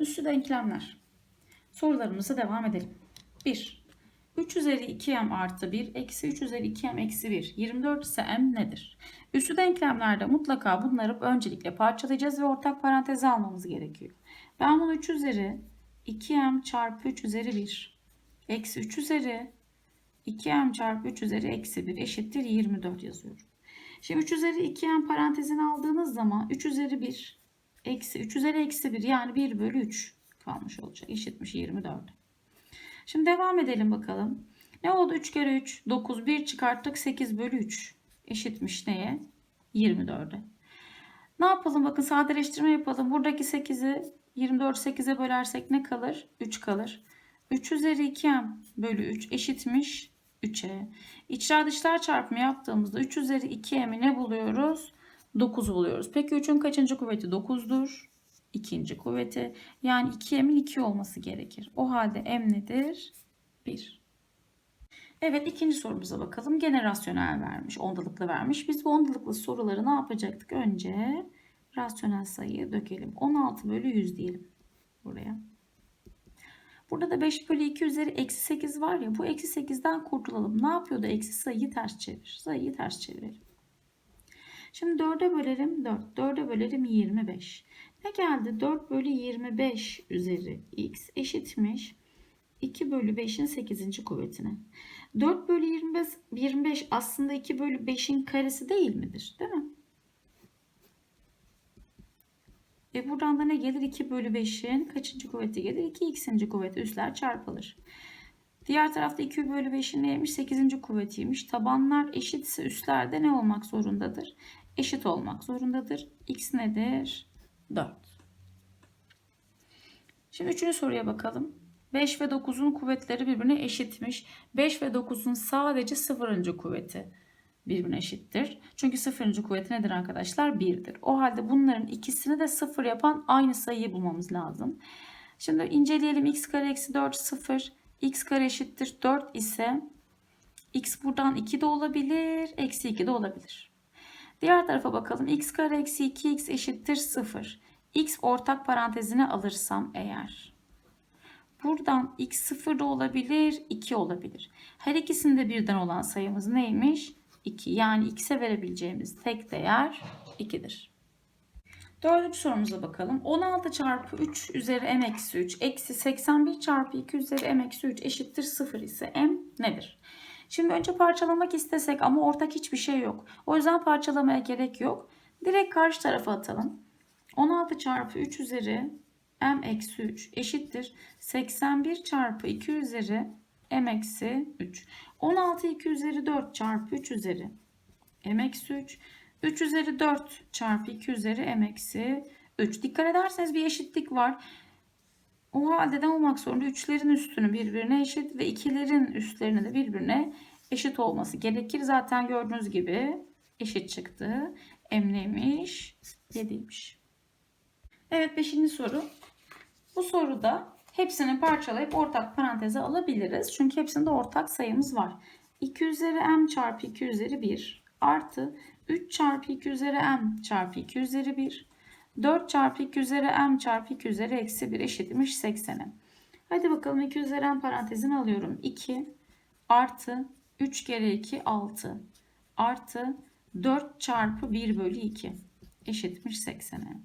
Üstü denklemler. Sorularımıza devam edelim. 1. 3 üzeri 2m artı 1 eksi 3 üzeri 2m eksi 1. 24 ise m nedir? Üstü denklemlerde mutlaka bunları öncelikle parçalayacağız ve ortak paranteze almamız gerekiyor. Ben bunu 3 üzeri 2m çarpı 3 üzeri 1 eksi 3 üzeri 2m çarpı 3 üzeri eksi 1 eşittir 24 yazıyorum. Şimdi 3 üzeri 2m parantezini aldığınız zaman 3 üzeri 1 eksi 3 üzeri eksi 1 yani 1 bölü 3 kalmış olacak. Eşitmiş 24. Şimdi devam edelim bakalım. Ne oldu 3 kere 3? 9. 1 çıkarttık 8 bölü 3. Eşitmiş neye? 24'e. Ne yapalım? Bakın sadeleştirme yapalım. Buradaki 8'i 24 8'e bölersek ne kalır? 3 kalır. 3 üzeri 2m bölü 3 eşitmiş 3'e. İçler dışlar çarpımı yaptığımızda 3 üzeri 2m'i ne buluyoruz? 9 buluyoruz. Peki 3'ün kaçıncı kuvveti 9'dur? İkinci kuvveti. Yani 2m'in 2 olması gerekir. O halde m nedir? 1. Evet ikinci sorumuza bakalım. Gene rasyonel vermiş, ondalıklı vermiş. Biz bu ondalıklı soruları ne yapacaktık? Önce rasyonel sayıyı dökelim. 16 bölü 100 diyelim buraya. Burada da 5 bölü 2 üzeri eksi 8 var ya bu eksi 8'den kurtulalım. Ne yapıyordu? Eksi sayıyı ters çevir. Sayıyı ters çevirelim. Şimdi 4'e bölelim 4. 4'e bölelim 25. Ne geldi? 4 bölü 25 üzeri x eşitmiş. 2 bölü 5'in 8. kuvvetine. 4 bölü 25, 25 aslında 2 bölü 5'in karesi değil midir? Değil mi? E buradan da ne gelir? 2 bölü 5'in kaçıncı kuvveti gelir? 2x'inci kuvveti üstler çarpılır. Diğer tarafta 2 bölü 5'in neymiş? 8. kuvvetiymiş. Tabanlar eşitse üstlerde ne olmak zorundadır? Eşit olmak zorundadır. X nedir? 4. Şimdi üçüncü soruya bakalım. 5 ve 9'un kuvvetleri birbirine eşitmiş. 5 ve 9'un sadece sıfırıncı kuvveti birbirine eşittir. Çünkü sıfırıncı kuvveti nedir arkadaşlar? 1'dir. O halde bunların ikisini de sıfır yapan aynı sayıyı bulmamız lazım. Şimdi inceleyelim. x kare eksi 4 sıfır. X kare eşittir 4 ise x buradan 2 de olabilir. Eksi 2 de olabilir. Diğer tarafa bakalım. x kare eksi 2x eşittir 0. x ortak parantezine alırsam eğer. Buradan x 0 da olabilir, 2 olabilir. Her ikisinde birden olan sayımız neymiş? 2. Yani x'e verebileceğimiz tek değer 2'dir. Dördüncü sorumuza bakalım. 16 çarpı 3 üzeri m eksi 3 eksi 81 çarpı 2 üzeri m eksi 3 eşittir 0 ise m nedir? Şimdi önce parçalamak istesek ama ortak hiçbir şey yok. O yüzden parçalamaya gerek yok. Direkt karşı tarafa atalım. 16 çarpı 3 üzeri m eksi 3 eşittir. 81 çarpı 2 üzeri m eksi 3. 16 2 üzeri 4 çarpı 3 üzeri m eksi 3. 3 üzeri 4 çarpı 2 üzeri m eksi 3. Dikkat ederseniz bir eşitlik var. O halde ne olmak zorunda? 3'lerin üstünü birbirine eşit ve 2'lerin üstlerine de birbirine eşit olması gerekir. Zaten gördüğünüz gibi eşit çıktı. M neymiş? 7'ymiş. Evet 5. soru. Bu soruda hepsini parçalayıp ortak paranteze alabiliriz. Çünkü hepsinde ortak sayımız var. 2 üzeri m çarpı 2 üzeri 1 artı 3 çarpı 2 üzeri m çarpı 2 üzeri 1 4 çarpı 2 üzeri m çarpı 2 üzeri eksi 1 eşitmiş 80'e. Hadi bakalım 2 üzeri m parantezini alıyorum. 2 artı 3 kere 2 6 artı 4 çarpı 1 bölü 2 eşitmiş 80'e.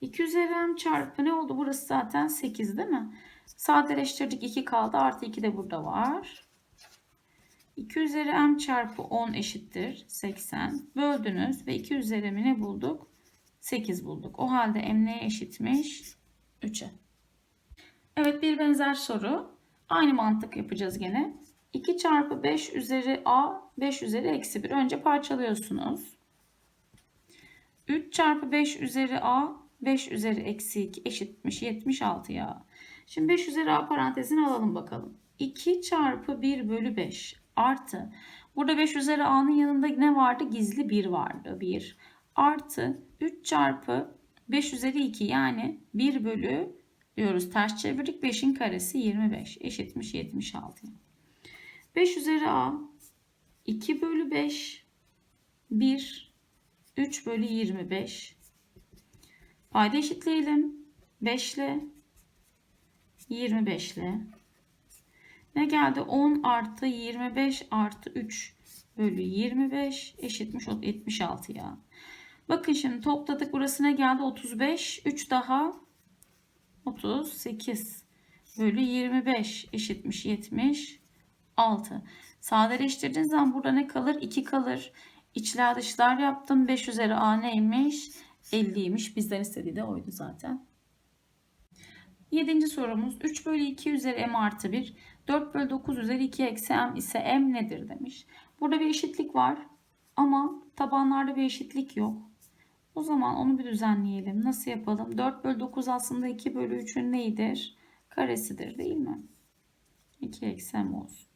2 üzeri m çarpı ne oldu? Burası zaten 8 değil mi? Sadeleştirdik 2 kaldı. Artı 2 de burada var. 2 üzeri m çarpı 10 eşittir 80. Böldünüz ve 2 üzeri mi ne bulduk? 8 bulduk. O halde m neye eşitmiş? 3'e. Evet bir benzer soru. Aynı mantık yapacağız gene. 2 çarpı 5 üzeri a 5 üzeri eksi 1. Önce parçalıyorsunuz. 3 çarpı 5 üzeri a 5 üzeri eksi 2 eşitmiş 76 ya. Şimdi 5 üzeri a parantezini alalım bakalım. 2 çarpı 1 bölü 5 artı. Burada 5 üzeri a'nın yanında ne vardı? Gizli 1 vardı. 1 artı 3 çarpı 5 üzeri 2 yani 1 bölü diyoruz ters çevirdik 5'in karesi 25 eşitmiş 76. 5 üzeri a 2 bölü 5 1 3 bölü 25 payda eşitleyelim 5 ile 25 ile ne geldi? 10 artı 25 artı 3 bölü 25 eşitmiş 76 ya. Bakın şimdi topladık. Burası ne geldi? 35. 3 daha 38 bölü 25 eşitmiş 76. Sadeleştirdiğiniz zaman burada ne kalır? 2 kalır. İçler dışlar yaptım. 5 üzeri a neymiş? 50'ymiş. Bizden istediği de oydu zaten. Yedinci sorumuz 3 bölü 2 üzeri m artı 1 4 bölü 9 üzeri 2 eksi m ise m nedir demiş. Burada bir eşitlik var ama tabanlarda bir eşitlik yok. O zaman onu bir düzenleyelim. Nasıl yapalım? 4 bölü 9 aslında 2 bölü 3'ün neyidir? Karesidir değil mi? 2 eksi m olsun.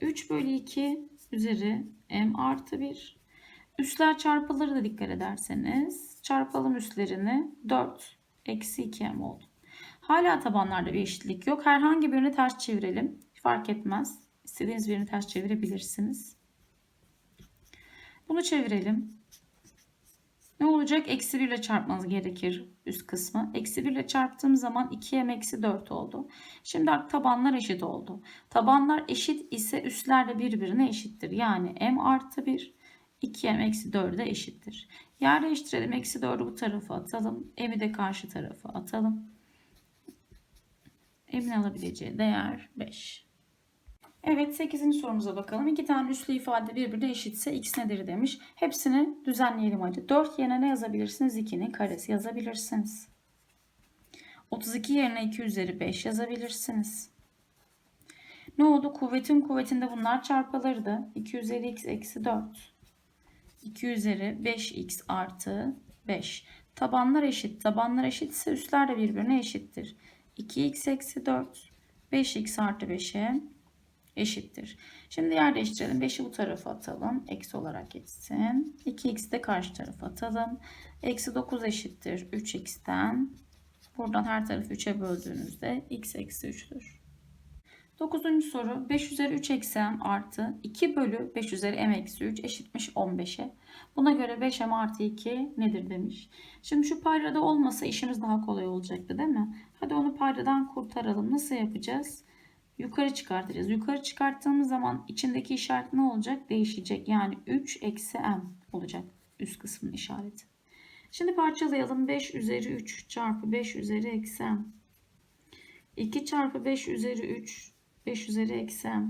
3 bölü 2 üzeri m artı 1. Üstler çarpılır da dikkat ederseniz. Çarpalım üstlerini. 4 eksi 2m oldu. Hala tabanlarda bir eşitlik yok. Herhangi birini ters çevirelim. Fark etmez. İstediğiniz birini ters çevirebilirsiniz. Bunu çevirelim. Ne olacak? Eksi 1 ile çarpmanız gerekir üst kısmı. Eksi 1 ile çarptığım zaman 2m eksi 4 oldu. Şimdi artık tabanlar eşit oldu. Tabanlar eşit ise üstler de birbirine eşittir. Yani m artı 1 2m eksi 4'e eşittir. Yer değiştirelim. Eksi 4'ü bu tarafa atalım. m'i de karşı tarafa atalım. M'in alabileceği değer 5. Evet 8. sorumuza bakalım. İki tane üslü ifade birbirine eşitse x nedir demiş. Hepsini düzenleyelim hadi. 4 yerine ne yazabilirsiniz? 2'nin karesi yazabilirsiniz. 32 yerine 2 üzeri 5 yazabilirsiniz. Ne oldu? Kuvvetin kuvvetinde bunlar çarpılırdı. 2 üzeri x eksi 4. 2 üzeri 5x artı 5. Tabanlar eşit. Tabanlar eşitse üstler de birbirine eşittir. 2x eksi 4. 5x artı 5'e eşittir. Şimdi yer değiştirelim. 5'i bu tarafa atalım. Eksi olarak geçsin. 2x de karşı tarafa atalım. Eksi 9 eşittir 3x'ten. Buradan her tarafı 3'e böldüğünüzde x eksi 3'tür. 9. soru 5 üzeri 3 eksi m artı 2 bölü 5 üzeri m eksi 3 eşitmiş 15'e. Buna göre 5m artı 2 nedir demiş. Şimdi şu paydada olmasa işimiz daha kolay olacaktı değil mi? Hadi onu paydadan kurtaralım. Nasıl yapacağız? Yukarı çıkartacağız. Yukarı çıkarttığımız zaman içindeki işaret ne olacak? Değişecek. Yani 3 eksi m olacak üst kısmın işareti. Şimdi parçalayalım. 5 üzeri 3 çarpı 5 üzeri eksi m. 2 çarpı 5 üzeri 3 5 üzeri eksi m.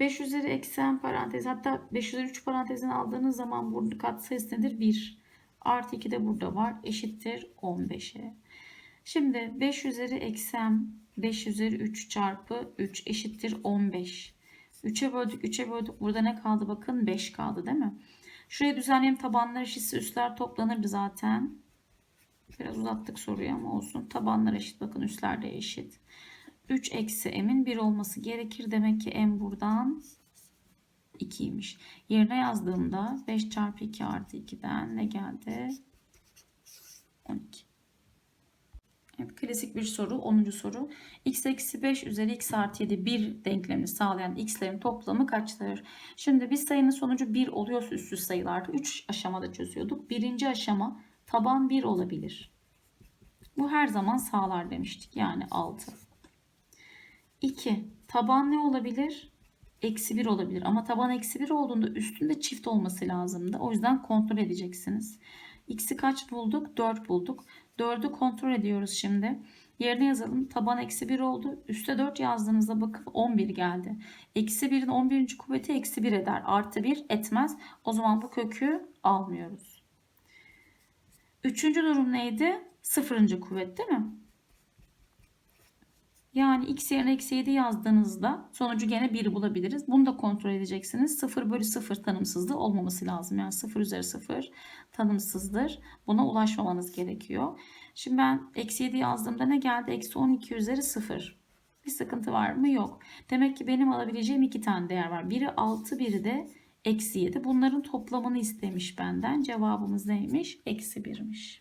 5 üzeri eksi m parantez hatta 5 üzeri 3 parantezini aldığınız zaman burada katsayısı nedir? 1. Artı 2 de burada var. Eşittir 15'e. Şimdi 5 üzeri eksi m 5 üzeri 3 çarpı 3 eşittir 15. 3'e böldük 3'e böldük. Burada ne kaldı bakın 5 kaldı değil mi? Şuraya düzenleyelim tabanlar eşitse üstler toplanırdı zaten. Biraz uzattık soruyu ama olsun. Tabanlar eşit bakın üstler de eşit. 3 eksi m'in 1 olması gerekir. Demek ki m buradan 2'ymiş. Yerine yazdığımda 5 çarpı 2 artı 2'den ne geldi? 12. Evet, klasik bir soru. 10. soru. x eksi 5 üzeri x artı 7 bir denklemini sağlayan x'lerin toplamı kaçtır? Şimdi bir sayının sonucu 1 oluyorsa üstü sayılarda 3 aşamada çözüyorduk. Birinci aşama taban 1 olabilir. Bu her zaman sağlar demiştik. Yani 6. 2. Taban ne olabilir? Eksi 1 olabilir. Ama taban eksi 1 olduğunda üstünde çift olması lazımdı. O yüzden kontrol edeceksiniz. X'i kaç bulduk? 4 bulduk. 4'ü kontrol ediyoruz şimdi. Yerine yazalım. Taban eksi 1 oldu. Üste 4 yazdığınızda bakın 11 geldi. Eksi 1'in 11. kuvveti eksi 1 eder. Artı 1 etmez. O zaman bu kökü almıyoruz. Üçüncü durum neydi? Sıfırıncı kuvvet değil mi? Yani x yerine eksi 7 yazdığınızda sonucu gene 1 bulabiliriz. Bunu da kontrol edeceksiniz. 0 bölü 0 tanımsızlığı olmaması lazım. Yani 0 üzeri 0 tanımsızdır. Buna ulaşmamanız gerekiyor. Şimdi ben eksi 7 yazdığımda ne geldi? Eksi 12 üzeri 0. Bir sıkıntı var mı? Yok. Demek ki benim alabileceğim iki tane değer var. Biri 6, biri de eksi 7. Bunların toplamını istemiş benden. Cevabımız neymiş? Eksi 1'miş.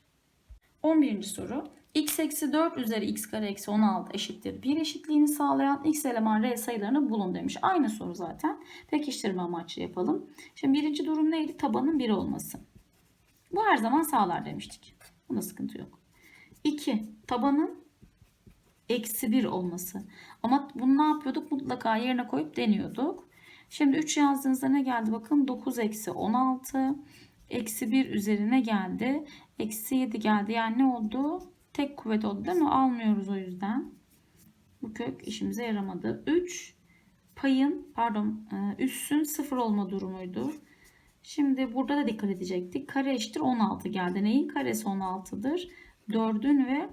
11. soru x eksi 4 üzeri x kare eksi 16 eşittir. Bir eşitliğini sağlayan x eleman r sayılarını bulun demiş. Aynı soru zaten. Pekiştirme amaçlı yapalım. Şimdi birinci durum neydi? Tabanın 1 olması. Bu her zaman sağlar demiştik. Bunda sıkıntı yok. 2. Tabanın eksi 1 olması. Ama bunu ne yapıyorduk? Mutlaka yerine koyup deniyorduk. Şimdi 3 yazdığınızda ne geldi? Bakın 9 eksi 16 eksi 1 üzerine geldi. Eksi 7 geldi. Yani ne oldu? Tek kuvvet oldu değil mi? Almıyoruz o yüzden. Bu kök işimize yaramadı. 3 payın pardon e, üssün 0 olma durumuydu. Şimdi burada da dikkat edecektik. Kare eşittir 16 geldi. Neyin karesi 16'dır? 4'ün ve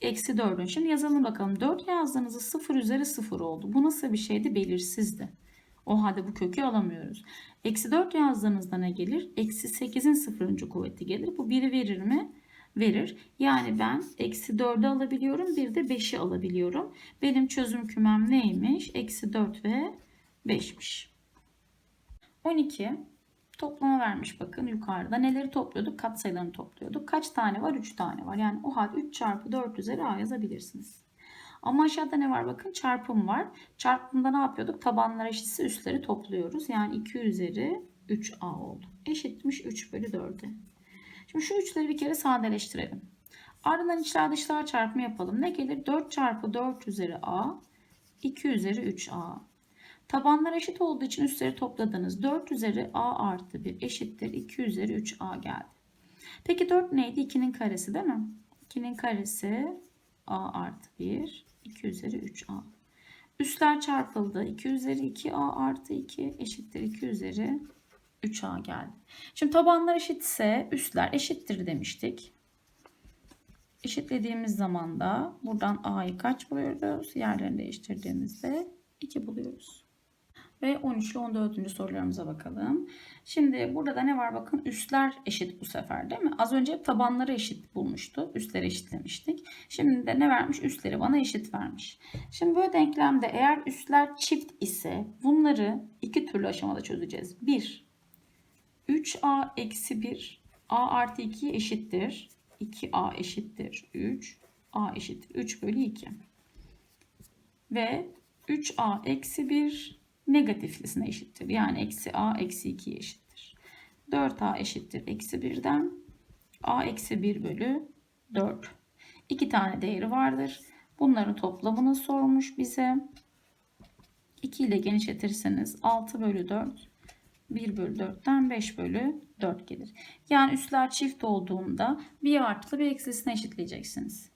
eksi 4'ün. Şimdi yazalım bakalım. 4 yazdığınızda 0 üzeri 0 oldu. Bu nasıl bir şeydi? Belirsizdi. O halde bu kökü alamıyoruz. Eksi 4 yazdığınızda ne gelir? Eksi 8'in 0. kuvveti gelir. Bu 1'i verir mi? Verir. Yani ben eksi 4'ü alabiliyorum. Bir de 5'i alabiliyorum. Benim çözüm kümem neymiş? Eksi 4 ve 5'miş. 12 toplama vermiş bakın yukarıda. Neleri topluyorduk? Katsayılarını topluyorduk. Kaç tane var? 3 tane var. Yani o halde 3 çarpı 4 üzeri a yazabilirsiniz. Ama aşağıda ne var? Bakın çarpım var. Çarpımda ne yapıyorduk? Tabanlar eşitse üstleri topluyoruz. Yani 2 üzeri 3a oldu. Eşitmiş 3 bölü 4'e. Şimdi şu üçleri bir kere sadeleştirelim. Ardından içler dışlar çarpımı yapalım. Ne gelir? 4 çarpı 4 üzeri a 2 üzeri 3a. Tabanlar eşit olduğu için üstleri topladınız. 4 üzeri a artı 1 eşittir 2 üzeri 3a geldi. Peki 4 neydi? 2'nin karesi değil mi? 2'nin karesi a artı 1 2 üzeri 3a. Üstler çarpıldı. 2 üzeri 2a artı 2 eşittir 2 üzeri 3a geldi. Şimdi tabanlar eşitse üstler eşittir demiştik. Eşitlediğimiz zaman da buradan a'yı kaç buluyoruz? Yerlerini değiştirdiğimizde 2 buluyoruz. Ve 13 ile 14. sorularımıza bakalım. Şimdi burada da ne var? Bakın üstler eşit bu sefer değil mi? Az önce tabanları eşit bulmuştu. Üstleri eşitlemiştik. Şimdi de ne vermiş? Üstleri bana eşit vermiş. Şimdi böyle denklemde eğer üstler çift ise bunları iki türlü aşamada çözeceğiz. 1. 3a eksi 1 a artı 2 eşittir. 2a eşittir 3. a eşittir 3 bölü 2. Ve 3a eksi 1 negatiflisine eşittir. Yani eksi a eksi 2'ye eşittir. 4a eşittir eksi 1'den a eksi 1 bölü 4. İki tane değeri vardır. Bunların toplamını sormuş bize. 2 ile genişletirseniz 6 bölü 4 1 bölü 4'ten 5 bölü 4 gelir. Yani üstler çift olduğunda bir artılı bir eksilisine eşitleyeceksiniz.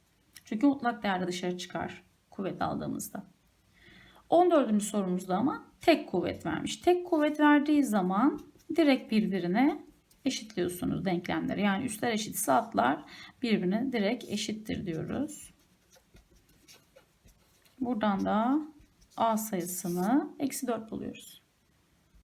Çünkü mutlak değerde dışarı çıkar kuvvet aldığımızda. 14. sorumuzda ama tek kuvvet vermiş. Tek kuvvet verdiği zaman direkt birbirine eşitliyorsunuz denklemleri. Yani üstler eşitse altlar birbirine direkt eşittir diyoruz. Buradan da a sayısını eksi 4 buluyoruz.